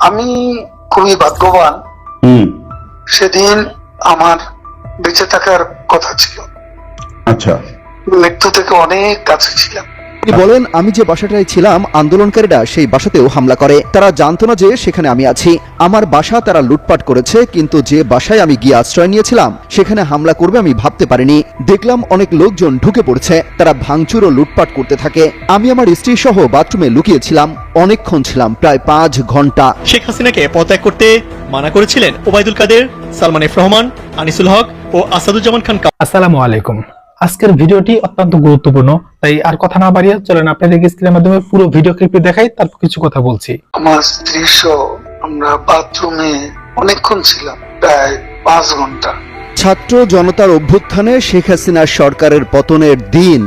আমি খুবই ভাগ্যবান। সেদিন আমার বেঁচে থাকার কথা ছিল। আচ্ছা। মৃত্যু থেকে অনেক কাছে ছিলাম। তিনি বলেন আমি যে বাসাটায় ছিলাম আন্দোলনকারীরা সেই বাসাতেও হামলা করে। তারা জানতো না যে সেখানে আমি আছি। আমার বাসা তারা লুটপাট করেছে কিন্তু যে বাসায় আমি গিয়ে আশ্রয় নিয়েছিলাম সেখানে হামলা করবে আমি ভাবতে পারিনি। দেখলাম অনেক লোকজন ঢুকে পড়ছে তারা ভাঙচুর ও লুটপাট করতে থাকে। আমি আমার স্ত্রী সহ বাথরুমে লুকিয়েছিলাম অনেকক্ষণ ছিলাম প্রায় পাঁচ ঘণ্টা। শেখ হাসিনাকে পদত্যাগ করতে মানা করেছিলেন ওবায়দুল কাদের সালমান এফ রহমান আনিসুল হক ও আসাদুজ্জামান খান। আসসালামু আলাইকুম। আজকের ভিডিওটি অত্যন্ত গুরুত্বপূর্ণ তাই আর কথা না বাড়িয়ে চলেন আপনাদেরকে স্ক্রিনের মাধ্যমে পুরো ভিডিও ক্লিপটি দেখাই তারপর কিছু কথা বলছি। আমার স্ত্রী সহ আমরা বাথরুমে অনেকক্ষণ ছিলাম প্রায় পাঁচ ঘণ্টা। ছাত্র জনতার অভ্যুত্থানে শেখ হাসিনার সরকারের পতনের দিন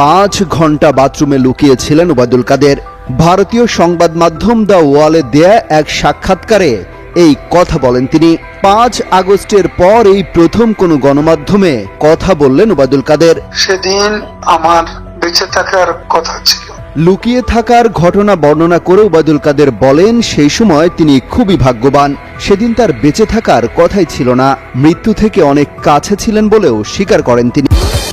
পাঁচ ঘণ্টা বাথরুমে লুকিয়েছিলেন ওবায়দুল কাদের। ভারতীয় সংবাদ মাধ্যম দ্য ওয়ালে দেয়া এক সাক্ষাৎকারে এই কথা বলেন তিনি। পাঁচ আগস্টের পর এই প্রথম কোনো গণমাধ্যমে কথা বললেন ওবায়দুল কাদের। সেদিন আমার বেঁচে থাকার কথা ছিল। লুকিয়ে থাকার ঘটনা বর্ণনা করে ওবায়দুল কাদের বলেন সেই সময় তিনি খুবই ভাগ্যবান। সেদিন তার বেঁচে থাকার কথাই ছিল না। মৃত্যু থেকে অনেক কাছে ছিলেন বলেও স্বীকার করেন তিনি।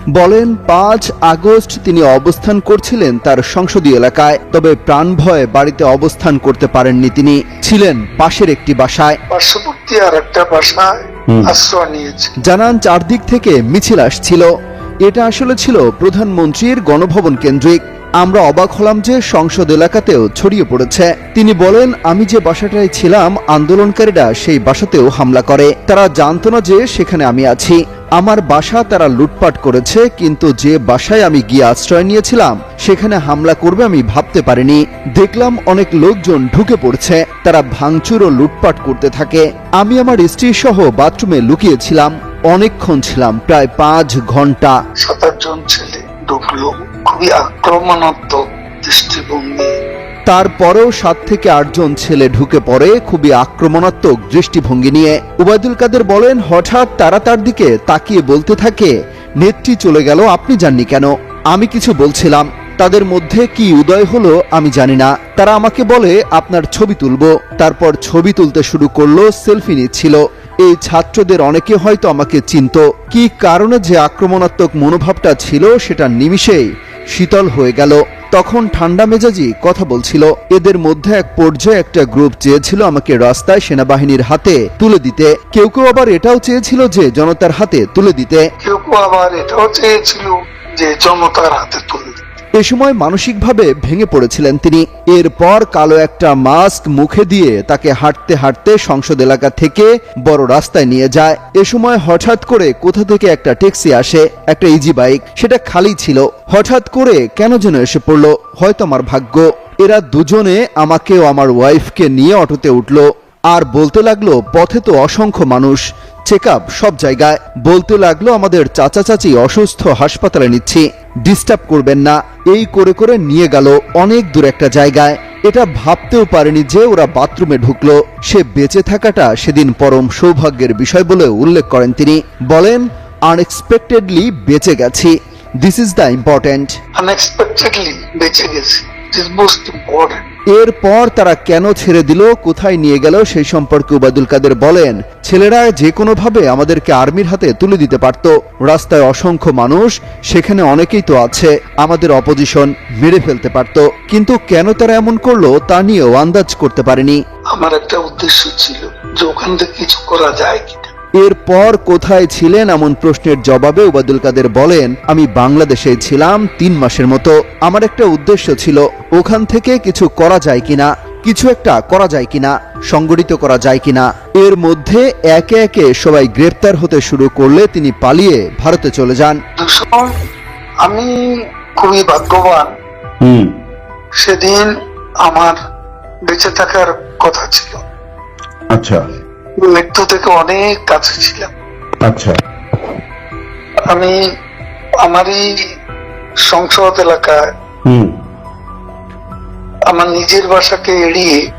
বলেন পাঁচ আগস্ট তিনি অবস্থান করছিলেন তার সংসদীয় এলাকায় তবে প্রাণ ভয়ে বাড়িতে অবস্থান করতে পারেননি তিনি। ছিলেন পাশের একটি বাসায়। পার্শ্ববর্তী আর একটা বাসায় আশ্রয় নিয়েছি। জানান চারদিক থেকে মিছিল আসছিল। এটা আসলে ছিল প্রধানমন্ত্রীর গণভবন কেন্দ্রিক। আমরা অবাক হলাম যে সংসদ এলাকাতেও ছড়িয়ে পড়েছে। তিনি বলেন আমি যে বাসাটায় ছিলাম আন্দোলনকারীরা সেই বাসাতেও হামলা করে। তারা জানতো না যে সেখানে আমি আছি। আমার বাসা তারা লুটপাট করেছে, কিন্তু যে বাসায় আমি গিয়ে আশ্রয় নিয়েছিলাম, সেখানে হামলা করবে আমি ভাবতে পারিনি। দেখলাম অনেক লোকজন ঢুকে পড়ছে, তারা ভাঙচুর ও লুটপাট করতে থাকে। আমি আমার স্ত্রী সহ বাথরুমে লুকিয়েছিলাম, অনেকক্ষণ ছিলাম, প্রায় পাঁচ ঘণ্টা। সাত আটজন ছেলে ঢুকলো, খুবই আক্রমণাত্মক দৃষ্টিভঙ্গি। তারপরেও সাত থেকে আটজন ছেলে ঢুকে পড়ে খুবই আক্রমণাত্মক দৃষ্টিভঙ্গি নিয়ে। উবায়দুল কাদের বলেন, হঠাৎ তারা তার দিকে তাকিয়ে বলতে থাকে, নেত্রী চলে গেল, আপনি জাননি কেন? আমি কিছু বলছিলাম। তাদের মধ্যে কি উদয় হলো আমি জানি না। তারা আমাকে বলে, আপনার ছবি তুলবো। তারপর ছবি তুলতে শুরু করল, সেলফি নিচ্ছিল। এই ছাত্রদের অনেকে হয়তো আমাকে চিনত। কি কারণে যে আক্রমণাত্মক মনোভাবটা ছিল, সেটা নিমিষেই শীতল হয়ে গেল। তখন ঠান্ডা মেজাজি কথা বলছিল এদের মধ্যে এক পর্যায়ে একটা গ্রুপ চেয়েছিল আমাকে রাস্তায় সেনাবাহিনীর হাতে তুলে দিতে কেউ কেউ আবার এটাও চেয়েছিল যে জনতার হাতে তুলে দিতে কেউ কেউ আবার এটাও চেয়েছিল যে জনতার হাতে তুলে। এ সময় মানসিকভাবে ভেঙে পড়েছিলেন তিনি। এরপর কালো একটা মাস্ক মুখে দিয়ে তাকে হাঁটতে হাঁটতে সংসদ এলাকা থেকে বড় রাস্তায় নিয়ে যায়। এ সময় হঠাৎ করে কোথা থেকে একটা ট্যাক্সি আসে, একটা ইজি বাইক, সেটা খালি ছিল। হঠাৎ করে কেন যেন এসে পড়ল? হয়তো আমার ভাগ্য। এরা দুজনে আমাকে ও আমার ওয়াইফকে নিয়ে অটোতে উঠল। আর বলতে লাগল, পথে তো অসংখ্য মানুষ। চেক আপ সব জায়গায়। বলতে লাগল, আমাদের চাচা চাচি অসুস্থ, হাসপাতালে নিচ্ছি। ডিস্টার্ব করবেন না। এই করে করে নিয়ে গেল অনেক দূর একটা জায়গায়। এটা ভাবতেও পারেনি যে ওরা বাথরুমে ঢুকলো। সে বেঁচে থাকাটা সেদিন পরম সৌভাগ্যের বিষয় বলে উল্লেখ করেন তিনি। বলেন আনএক্সপেক্টেডলি বেঁচে গেছি। This is the important unexpectedly বেঁচে গেছি। এরপর তারা কেন ছেড়ে দিল কোথায় নিয়ে গেল সেই সম্পর্কে উবায়দুল কাদের বলেন ছেলেরা যে কোনোভাবে আমাদেরকে আর্মির হাতে তুলে দিতে পারত। রাস্তায় অসংখ্য মানুষ সেখানে অনেকেই তো আছে আমাদের অপোজিশন মেরে ফেলতে পারত। কিন্তু কেন তারা এমন করল তা নিয়েও আন্দাজ করতে পারেনি। আমার একটা উদ্দেশ্য ছিল যে ওখান থেকে কিছু করা যায় কিনা। এরপর কোথায় ছিলেন এমন প্রশ্নের জবাবে উবাদুল কাদের বলেন আমি বাংলাদেশে ছিলাম তিন মাসের মতো। আমার একটা উদ্দেশ্য ছিল ওখান থেকে কিছু করা যায় কিনা কিছু একটা করা যায় কিনা সংগঠিত করা যায় কিনা। এর মধ্যে একে একে সবাই গ্রেপ্তার হতে শুরু করলে তিনি পালিয়ে ভারতে চলে যান। আমি খুবই ভাগ্যবান। হুম। সেদিন আমার বেঁচে থাকার কথা ছিল। আচ্ছা। মৃত্যু থেকে অনেক কাছে ছিলাম। আচ্ছা। আমি আমারই সংসদ এলাকায় আমার নিজের বাসাকে এড়িয়ে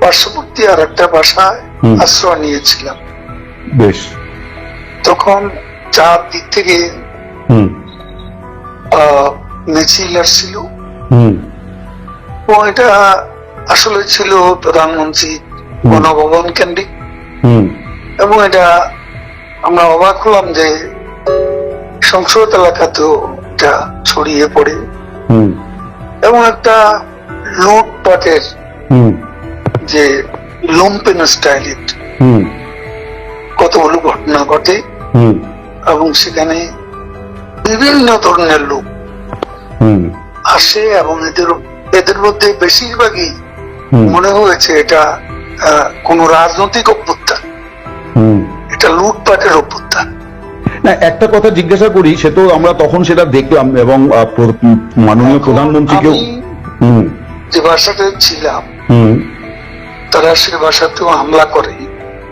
পার্শ্ববর্তী আর একটা বাসায় আশ্রয় নিয়েছিলাম। বেশ। তখন চার দিক থেকে মিছিল আসছিল। এটা আসলে ছিল প্রধানমন্ত্রী গণভবন কেন্দ্রিক। এবং এটা আমরা অবাক হলাম যে সংসদ এলাকাতেও এটা ছড়িয়ে পড়ে। এবং একটা লুটপাটের যে লুম্পেন স্টাইলের হুম। কতগুলো ঘটনা ঘটে। এবং সেখানে বিভিন্ন ধরনের লোক আসে এবং এদের এদের মধ্যে বেশিরভাগই মনে হয়েছে এটা কোন রাজনৈতিক অভ্যুত্থান। এটা লুটপাটের অভ্যুত্থান। না একটা কথা জিজ্ঞাসা করি সে তো আমরা তখন সেটা দেখলাম এবং মাননীয় প্রধানমন্ত্রীকেও যে ছিলাম তারা সে হামলা করে।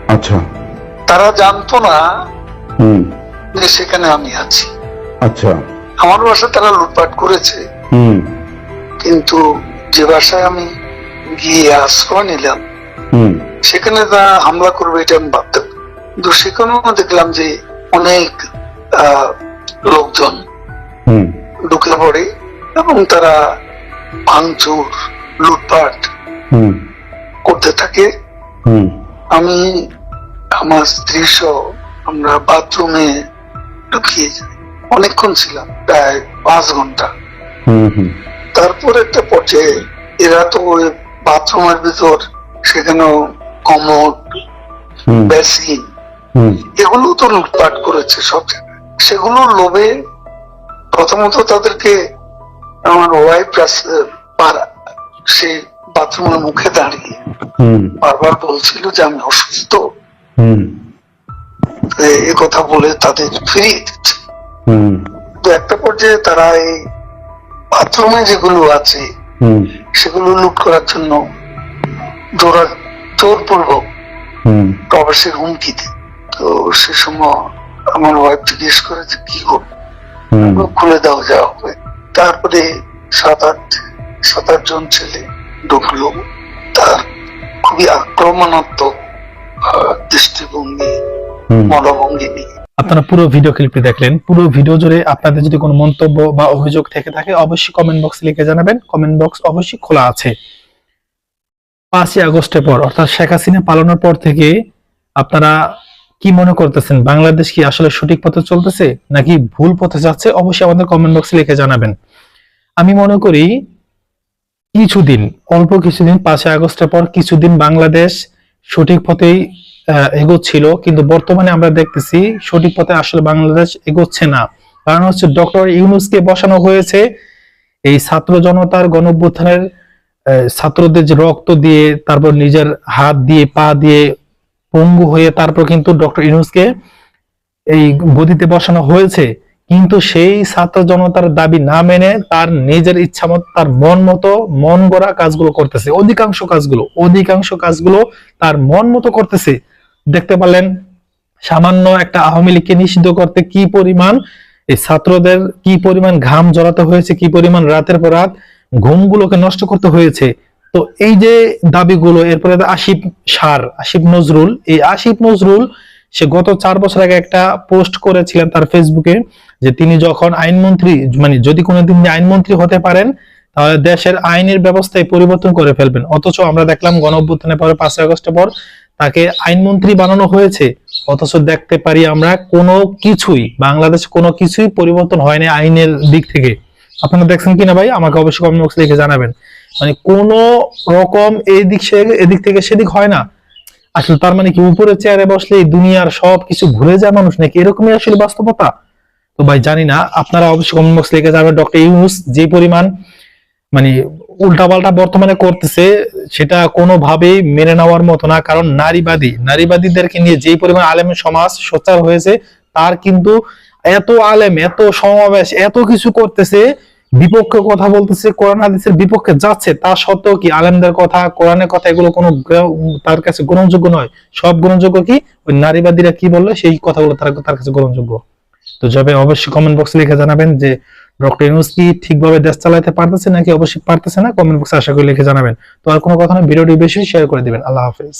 আচ্ছা। তারা জানতো না হুম। যে সেখানে আমি আছি। আচ্ছা। আমার বাসা তারা লুটপাট করেছে। হুম। কিন্তু যে বাসায় আমি গিয়ে আশ্রয় নিলাম সেখানে তারা হামলা করবে এটা আমি ভাবতাম। কিন্তু সেখানেও দেখলাম যে অনেক লোকজন ঢুকে পড়ে এবং তারা ভাঙচুর লুটপাট করতে থাকে। আমি আমার স্ত্রী সহ আমরা বাথরুমে ঢুকিয়ে যাই অনেকক্ষণ ছিলাম প্রায় পাঁচ ঘণ্টা। তারপর একটা পর্যায়ে এরা তো ওই বাথরুমের ভিতর সেখানেও হুম। বেসিন এগুলো তো লুটপাট করেছে সব। জায়গায় সেগুলোর লোভে প্রথমত তাদেরকে আমার ওয়াইফ সেই বাথরুমের মুখে দাঁড়িয়ে বারবার বলছিল যে আমি অসুস্থ। এ- কথা বলে তাদের ফিরিয়ে দিচ্ছে। হুম। তো একটা পর্যায়ে তারা এই বাথরুমে যেগুলো আছে হুম। সেগুলো লুট করার জন্য প্রবাসের হুমকি দেয় তো সে সময় আমার ওয়াইফ জিজ্ঞেস করে যে কি করব খুলে দাও যা হবে। তারপরে সাত আট সাত আট জন ছেলে ঢুকলো। তার খুবই আক্রমণাত্মক আহ, দৃষ্টিভঙ্গি মনোভঙ্গি নিয়ে। আপনারা পুরো ভিডিও ক্লিপটি দেখলেন। পুরো ভিডিও জুড়ে আপনাদের যদি কোনো মন্তব্য বা অভিযোগ থেকে থাকে অবশ্যই কমেন্ট বক্সে লিখে জানাবেন। কমেন্ট বক্স অবশ্যই খোলা আছে। পাঁচই আগস্টের পর অর্থাৎ শেখ হাসিনা পালানোর পর থেকে আপনারা কি মনে করতেছেন? বাংলাদেশ কি আসলে সঠিক পথে চলতেছে নাকি ভুল পথে যাচ্ছে? অবশ্যই আমাদের কমেন্ট বক্সে লিখে জানাবেন। আমি মনে করি কিছুদিন অল্প কিছুদিন পাঁচই আগস্টের পর কিছুদিন বাংলাদেশ সঠিক পথেই এগোচ্ছিল। কিন্তু বর্তমানে আমরা দেখতেছি সঠিক পথে আসলে বাংলাদেশ এগোচ্ছে না। কারণ হচ্ছে ডক্টর ইউনুসকে বসানো হয়েছে। এই ছাত্র জনতার আহ, ছাত্রদের যে রক্ত দিয়ে, তারপর নিজের হাত দিয়ে, পা দিয়ে পঙ্গু হয়ে তারপর কিন্তু ডক্টর ইউনুসকে এই গদিতে বসানো হয়েছে। কিন্তু সেই ছাত্র জনতার দাবি না মেনে তার নিজের ইচ্ছা মতো, তার মন মতো, মন গড়া কাজগুলো করতেছে। অধিকাংশ কাজগুলো অধিকাংশ কাজগুলো তার মন মতো করতেছে। দেখতে পারলেন সামান্য একটা আওয়ামী লীগকে নিষিদ্ধ করতে কি পরিমাণ, এই ছাত্রদের কি পরিমাণ ঘাম জড়াতে হয়েছে, কি পরিমাণ রাতের পর রাত ঘুমগুলোকে নষ্ট করতে হয়েছে। তো এই যে দাবিগুলো, এরপরে আসিফ সার, আসিফ নজরুল, এই আসিফ নজরুল, সে গত চার বছর আগে একটা পোস্ট করেছিলেন তার ফেসবুকে যে তিনি যখন আইনমন্ত্রী মানে যদি কোনোদিন আইনমন্ত্রী হতে পারেন, তাহলে দেশের আইনের ব্যবস্থায় পরিবর্তন করে ফেলবেন। অথচ আমরা দেখলাম গণ অভ্যুত্থানের পরে পাঁচই আগস্টের পর তাকে আইনমন্ত্রী বানানো হয়েছে। অথচ দেখতে পারি আমরা কোনো কিছুই, বাংলাদেশ কোনো কিছুই পরিবর্তন হয়নি আইনের দিক থেকে। আপনারা দেখছেন কিনা ভাই? আমাকে অবশ্যই কমেন্ট বক্সে লিখে জানাবেন। মানে কোন রকম এই দিক সে- এদিক থেকে সেদিক হয় না। আসলে তার মানে কি উপরে চেয়ারে বসলে দুনিয়ার সব কিছু ভুলে যায় মানুষ নাকি? এরকমই আসলে বাস্তবতা। তো ভাই, জানি না, আপনারা অবশ্যই কমেন্ট বক্সে লিখে যাবেন ডক্টর ইউনুস যে পরিমাণ মানে উল্টাপাল্টা বর্তমানে করতেছে, সেটা কোনোভাবেই মেনে নেওয়ার মতো না। কারণ নারীবাদী, নারীবাদীদেরকে নিয়ে যেই পরিমাণ আলেম সমাজ সোচ্চার হয়েছে, তার কিন্তু এত আলেম, এত সমাবেশ, এত কিছু করতেছে বিপক্ষে কথা বলতেছে, কোরআন হাদিসের বিপক্ষে যাচ্ছে, তা সত্ত্বেও কি আলেমদের কথা, কোরআনের কথা, এগুলো কোনো তার কাছে গ্রহণযোগ্য নয়। সব গ্রহণযোগ্য কি? ওই নারীবাদীরা কি বলল? সেই কথাগুলো তার তার কাছে গ্রহণযোগ্য। তো যাবে অবশ্যই কমেন্ট বক্সে লিখে জানাবেন যে, ডক্টর ইউনুস কি ঠিকভাবে দেশ চালাতে পারতেছে নাকি অবশ্যই পারতেছে না? কমেন্ট বক্সে আশা করি লিখে জানাবেন। তো আর কোনো কথা না ভিডিওটি বেশি শেয়ার করে দিবেন। আল্লাহ হাফেজ।